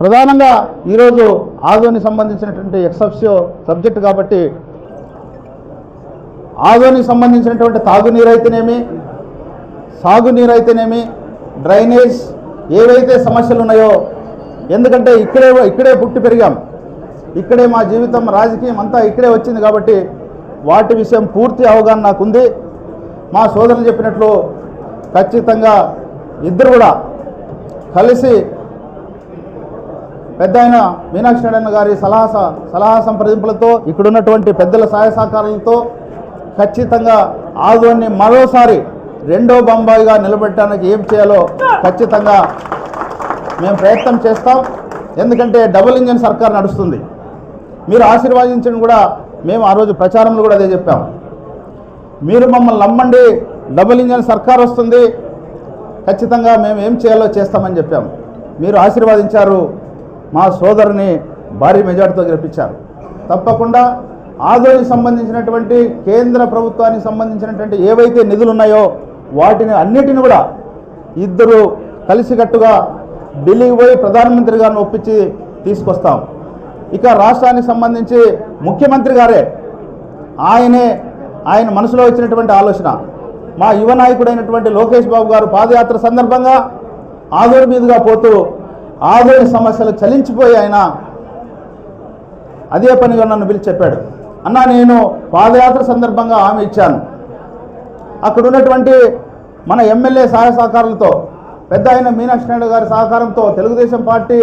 ప్రధానంగా ఈరోజు ఆజోని సంబంధించినటువంటి ఎక్సప్సియో సబ్జెక్ట్ కాబట్టి ఆదోనికి సంబంధించినటువంటి తాగునీరు అయితేనేమి సాగునీరు అయితేనేమి డ్రైనేజ్ ఏవైతే సమస్యలు ఉన్నాయో ఎందుకంటే ఇక్కడే ఇక్కడే పుట్టి పెరిగాం. ఇక్కడే మా జీవితం రాజకీయం అంతా ఇక్కడే వచ్చింది కాబట్టి వాటి విషయం పూర్తి అవగాహన నాకుంది. మా సోదరులు చెప్పినట్లు ఖచ్చితంగా ఇద్దరు కూడా కలిసి పెద్ద ఆయన మీనాక్షి నారాయణ గారి సలహా సలహా సంప్రదింపులతో ఇక్కడున్నటువంటి పెద్దల సహాయ సహకారాలతో ఖచ్చితంగా ఆదోని మరోసారి రెండో బొంబాయిగా నిలబెట్టడానికి ఏం చేయాలో ఖచ్చితంగా మేము ప్రయత్నం చేస్తాం. ఎందుకంటే డబుల్ ఇంజన్ సర్కార్ నడుస్తుంది. మీరు ఆశీర్వాదించడం కూడా మేము ఆ రోజు ప్రచారంలో కూడా అదే చెప్పాము మీరు మమ్మల్ని నమ్మండి. డబుల్ ఇంజన్ సర్కార్ వస్తుంది. ఖచ్చితంగా మేము ఏం చేయాలో చేస్తామని చెప్పాం మీరు ఆశీర్వాదించారు. మా సోదరుని భారీ మెజార్టీతో గెలిపించారు. తప్పకుండా ఆదోనికి సంబంధించినటువంటి కేంద్ర ప్రభుత్వానికి సంబంధించినటువంటి ఏవైతే నిధులు ఉన్నాయో వాటిని అన్నిటిని కూడా ఇద్దరు కలిసికట్టుగా ఢిల్లీకి పోయి ప్రధానమంత్రి గారిని ఒప్పించి తీసుకొస్తాం. ఇక రాష్ట్రానికి సంబంధించి ముఖ్యమంత్రి గారే ఆయనే ఆయన మనసులో వచ్చినటువంటి ఆలోచన. మా యువ నాయకుడైనటువంటి లోకేష్ బాబు గారు పాదయాత్ర సందర్భంగా ఆదోని మీదుగా పోతూ ఆదోని సమస్యలు చలించిపోయి ఆయన అదే పనిగా నన్ను పిలిచి చెప్పాడు. అన్నా నేను పాదయాత్ర సందర్భంగా హామీ ఇచ్చాను. అక్కడ ఉన్నటువంటి మన ఎమ్మెల్యే సహాయ సహకారాలతో పెద్ద ఆయన మీనాక్షి నాయుడు గారి సహకారంతో తెలుగుదేశం పార్టీ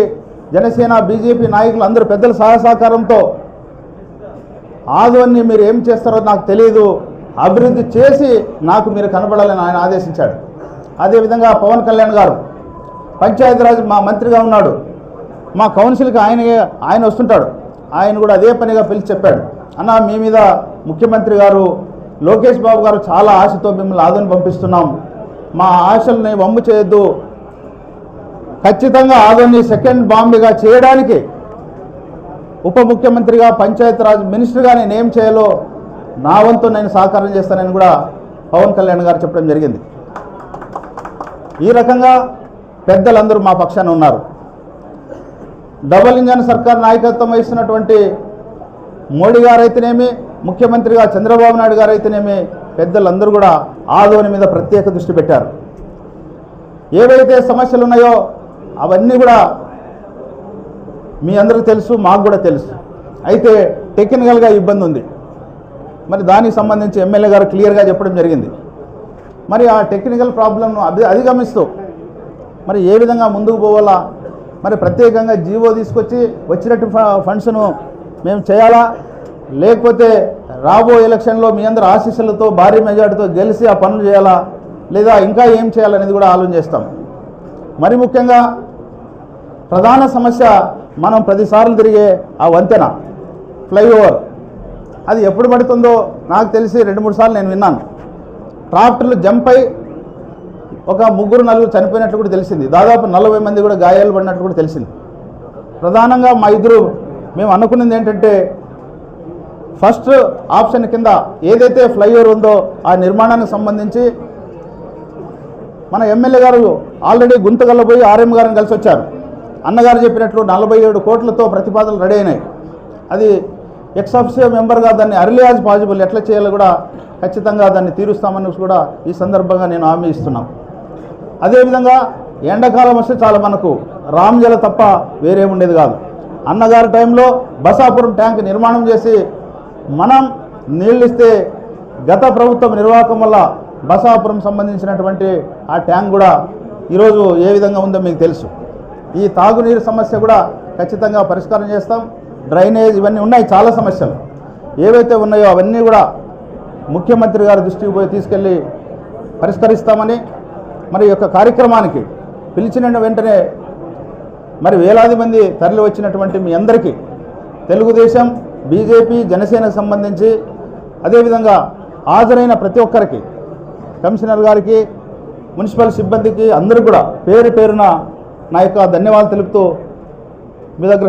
జనసేన బీజేపీ నాయకులు అందరూ పెద్దల సహాయ సహకారంతో ఆదోన్ని మీరు ఏం చేస్తారో నాకు తెలియదు అభివృద్ధి చేసి నాకు మీరు కనబడాలని ఆయన ఆదేశించాడు. అదేవిధంగా పవన్ కళ్యాణ్ గారు పంచాయతీరాజ్ మా మంత్రిగా ఉన్నాడు. మా కౌన్సిల్కి ఆయన ఆయన వస్తుంటాడు. ఆయన కూడా అదే పనిగా పిలిచి చెప్పాడు. అన్న మీ మీద ముఖ్యమంత్రి గారు లోకేష్ బాబు గారు చాలా ఆశతో మిమ్మల్ని ఆదోని పంపిస్తున్నాం. మా ఆశల్ని వమ్ము చేయొద్దు. ఖచ్చితంగా ఆదోని సెకండ్ బాంబేగా చేయడానికి ఉప ముఖ్యమంత్రిగా పంచాయతీరాజ్ మినిస్టర్గా నేను ఏం చేయాలో నా వంతు నేను సహకారం చేస్తానని కూడా పవన్ కళ్యాణ్ గారు చెప్పడం జరిగింది. ఈ రకంగా పెద్దలందరూ మా పక్షాన ఉన్నారు. డబల్ ఇంజన్ సర్కార్ నాయకత్వం వహిస్తున్నటువంటి మోడీ గారైతేనేమి ముఖ్యమంత్రిగా చంద్రబాబు నాయుడు గారైతేనేమి పెద్దలందరూ కూడా ఆదోని మీద ప్రత్యేక దృష్టి పెట్టారు. ఏవైతే సమస్యలు ఉన్నాయో అవన్నీ కూడా మీ అందరికీ తెలుసు మాకు కూడా తెలుసు. అయితే టెక్నికల్గా ఇబ్బంది ఉంది. మరి దానికి సంబంధించి ఎమ్మెల్యే గారు క్లియర్గా చెప్పడం జరిగింది. మరి ఆ టెక్నికల్ ప్రాబ్లంను అది అధిగమిస్తూ మరి ఏ విధంగా ముందుకు పోవాలా? మరి ప్రత్యేకంగా జీవో తీసుకొచ్చి వచ్చినట్టు ఫ- ఫండ్స్ను మేము చేయాలా? లేకపోతే రాబో ఎలక్షన్లో మీ అందరి ఆశీస్సులతో భారీ మెజార్టీతో గెలిచి ఆ పనులు చేయాలా? లేదా ఇంకా ఏం చేయాలనేది కూడా ఆలోచన చేస్తాం. మరి ముఖ్యంగా ప్రధాన సమస్య మనం ప్రతిసార్లు తిరిగే ఆ వంతెన ఫ్లైఓవర్. అది ఎప్పుడు పడుతుందో నాకు తెలిసి రెండు మూడు సార్లు నేను విన్నాను. ట్రాక్టర్లు జంప్ అయి ఒక ముగ్గురు నలుగురు చనిపోయినట్లు కూడా తెలిసింది. దాదాపు నలభై మంది కూడా గాయాలు పడినట్లు కూడా తెలిసింది. ప్రధానంగా మా ఇద్దరు మేము అనుకున్నది ఏంటంటే ఫస్ట్ ఆప్షన్ కింద ఏదైతే ఫ్లైఓవర్ ఉందో ఆ నిర్మాణానికి సంబంధించి మన ఎమ్మెల్యే గారు ఆల్రెడీ గుంతగల్లబోయి ఆర్ఎం గారిని కలిసి వచ్చారు అన్నగారు చెప్పినట్లు నలభై ఏడు కోట్లతో ప్రతిపాదనలు రెడీ అయినాయి. అది ఎక్సబ్సే మెంబర్గా దాన్ని అర్లీ యాజ్ పాసిబుల్ ఎట్లా చేయాలో కూడా ఖచ్చితంగా దాన్ని తీరుస్తామని కూడా ఈ సందర్భంగా నేను హామీ ఇస్తున్నాం. అదేవిధంగా ఎండాకాలం వస్తే చాలా మనకు రామ్జల తప్ప వేరే ఉండేది కాదు. అన్నగారి టైంలో బసాపురం ట్యాంక్ నిర్మాణం చేసి మనం నీళ్ళు ఇస్తే గత ప్రభుత్వం నిర్వాహకం వల్ల బసాపురం సంబంధించినటువంటి ఆ ట్యాంక్ కూడా ఈరోజు ఏ విధంగా ఉందో మీకు తెలుసు. ఈ తాగునీరు సమస్య కూడా ఖచ్చితంగా పరిష్కారం చేస్తాం. డ్రైనేజ్ ఇవన్నీ ఉన్నాయి చాలా సమస్యలు. ఏవైతే ఉన్నాయో అవన్నీ కూడా ముఖ్యమంత్రి గారి దృష్టికి పోయి తీసుకెళ్ళి పరిష్కరిస్తామని మరి ఈ యొక్క కార్యక్రమానికి పిలిచిన వెంటనే మరి వేలాది మంది తరలి వచ్చినటువంటి మీ అందరికీ తెలుగుదేశం బీజేపీ జనసేనకు సంబంధించి అదేవిధంగా హాజరైన ప్రతి ఒక్కరికి కమిషనర్ గారికి మున్సిపల్ సిబ్బందికి అందరూ కూడా పేరు పేరున నా యొక్క ధన్యవాదాలు తెలుపుతూ మీ దగ్గర